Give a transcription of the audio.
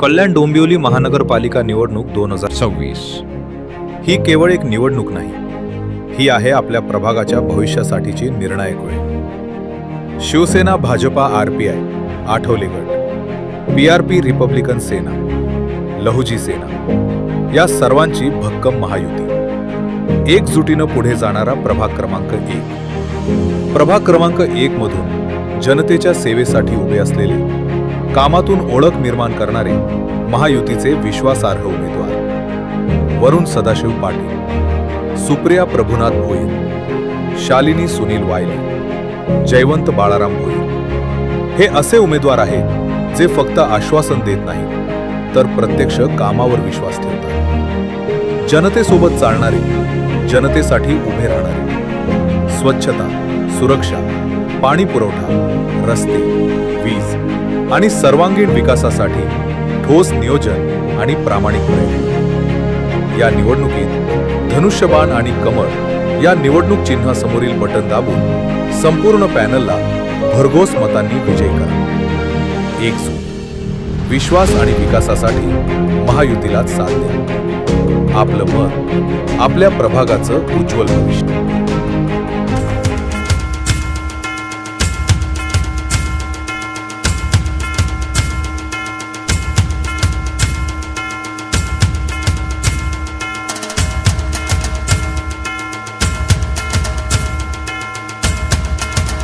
कल्याण डोंबिवली महानगरपालिका निवडणूक दोन हजार सव्वीस. ही केवळ एक निवडणूक नाही ही आहे आपल्या प्रभागाच्या भविष्यासाठीची निर्णायक वेळ. Shiv Sena Bhajapa R P I Athawale गट P R P republican Sena Lahuji Sena या सर्वांची भक्कम महायुती. एकजुटीनं पुढे जाणारा प्रभाग क्रमांक एक. प्रभाग क्रमांक एक मधून जनतेच्या सेवेसाठी उभे असलेले कामातून ओळख निर्माण करणारे महायुतीचे विश्वासार्ह उमेदवार. वरुण सदाशिव पाटील सुप्रिया प्रभुनाथ भोईर शालिनी सुनील वायले जयवंत बाळाराम भोईर. हे असे उमेदवार आहेत जे फक्त आश्वासन देत नाहीत तर प्रत्यक्ष कामावर विश्वास ठेवतात. जनतेसोबत चालणारे जनतेसाठी उभे राहणारे स्वच्छता सुरक्षा पाणी पुरवठा रस्ते वीज आणि सर्वांगीण विकासासाठी ठोस नियोजन आणि प्रामाणिक प्रयत्न या निवडणुकीत धनुष्यबाण आणि कमळ या निवडणूक चिन्हासमोरील बटन दाबून संपूर्ण पॅनलला भरघोस मतांनी विजय करा. एकजूट विश्वास आणि विकासासाठी महायुतीलाच साथ द्या. आपलं मत आपल्या प्रभागाचं उज्ज्वल भविष्य.